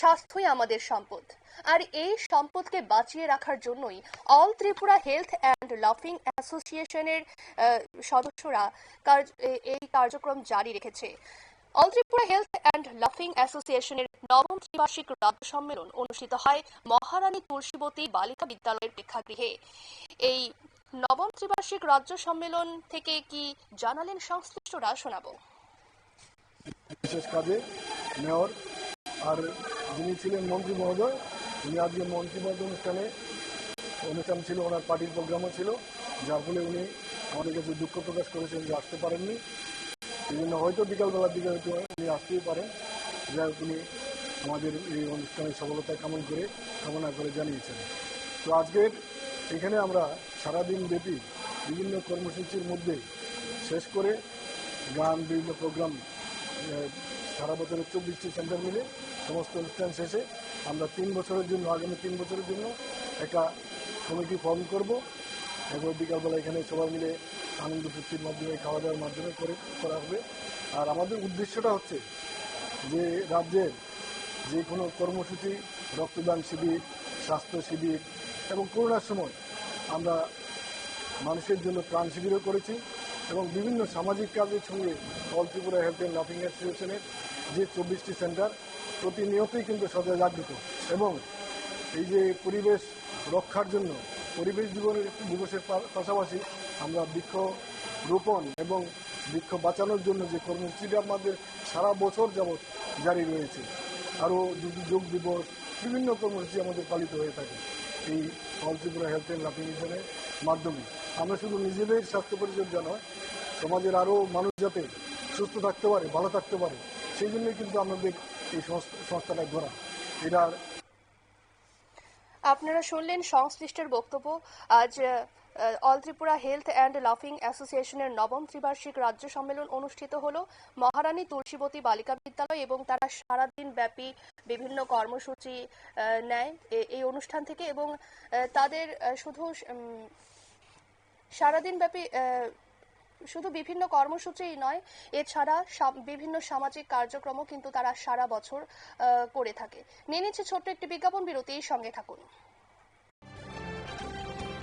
স্বাস্থ্যই আমাদের সম্পদ। আর এই সম্পদকে বাঁচিয়ে রাখার জন্যই অল ত্রিপুরা হেলথ অ্যান্ড লাফিং অ্যাসোসিয়েশনের সদস্যরা এই কার্যক্রম জারি রেখেছে। অল ত্রিপুরা হেলথ অ্যান্ড লাফিং অ্যাসোসিয়েশনের নবম ত্রিবার্ষিক রাজ্য সম্মেলন অনুষ্ঠিত হয় মহারানী তুলসীবতী বালিকা বিদ্যালয়ের প্রেক্ষাগৃহে। এই নবম ত্রিবার্ষিক রাজ্য সম্মেলন থেকে কি জানালেন সংশ্লিষ্টরা শোনাবো। বিশেষ কাজে মেয়র আর যিনি ছিলেন মন্ত্রী মহোদয় উনি আজকে মন্ত্রী মহোদয় অনুষ্ঠানে অনুষ্ঠান ছিল, ওনার পার্টির প্রোগ্রামও ছিল, যার ফলে উনি আমাদের কাছে দুঃখ প্রকাশ করেছেন যে আসতে পারেননি। এই জন্য হয়তো বিকালবেলার দিকে হয়তো উনি আসতেই পারেন। হোক, উনি আমাদের এই অনুষ্ঠানের সফলতা কামন করে, কামনা করে জানিয়েছেন। তো আজকের এখানে আমরা সারাদিন ব্যাপী বিভিন্ন কর্মসূচির মধ্যে শেষ করে গান, বিভিন্ন প্রোগ্রাম সারা বছরের চব্বিশটি সেন্টার মিলে সমস্ত অনুষ্ঠান শেষে আমরা তিন বছরের জন্য, আগামী তিন বছরের জন্য একটা কমিটি ফর্ম করব। এরপর বিকালবেলা এখানে সবাই মিলে আনন্দ ফুর্তির মাধ্যমে খাওয়া দাওয়ার মাধ্যমে করে, করা হবে। আর আমাদের উদ্দেশ্যটা হচ্ছে যে রাজ্যের যে কোনো কর্মসূচি, রক্তদান শিবির, স্বাস্থ্য শিবির এবং করোনার সময় আমরা মানুষের জন্য প্রাণ শিবিরও করেছি এবং বিভিন্ন সামাজিক কাজের সঙ্গে অল ত্রিপুরা হেলথ অ্যান্ড লাফিং অ্যাসোসিয়েশনের যে চব্বিশটি সেন্টার, প্রতিনিয়তই কিন্তু সদা জাগ্রত। এবং এই যে পরিবেশ রক্ষার জন্য, পরিবেশ জীবনের দিবসের পাশাপাশি আমরা বৃক্ষ রোপণ এবং বৃক্ষ বাঁচানোর জন্য যে কর্মসূচিটা আমাদের সারা বছর যাবৎ জারি রয়েছে, আরও যোগ দিবস, বিভিন্ন কর্মসূচি আমাদের পালিত হয়ে থাকে। এই অল ত্রিপুরা হেলথ অ্যান্ড লাফিং মিশনের মাধ্যমে। আমরা শুধু নিজেদের স্বাস্থ্য পরিচর্যা নয় সমাজের আরও মানুষ যাতে সুস্থ থাকতে পারে, ভালো থাকতে পারে, সেই জন্যই কিন্তু আমাদের এই সংস্থা- সংস্থাটা গড়া। এটার আপনারা শুনলেন সংশ্লিষ্টের বক্তব্য। আজ অল ত্রিপুরা হেলথ অ্যান্ড লাফিং অ্যাসোসিয়েশনের নবম ত্রিবার্ষিক রাজ্য সম্মেলন অনুষ্ঠিত হল। মহারানী তুলসীবতী বালিকা বিদ্যালয় এবং তারা সারাদিন ব্যাপী বিভিন্ন কর্মসূচি নেয় এই অনুষ্ঠান থেকে এবং তাদের শুধু সারাদিন ব্যাপী শুধু বিভিন্ন কর্মসূচিই নয়, এছাড়া বিভিন্ন সামাজিক কার্যক্রমও কিন্তু তারা সারা বছর করে থাকে। নিয়ে ছোট্ট একটি বিজ্ঞাপন বিরতি সঙ্গে থাকুন।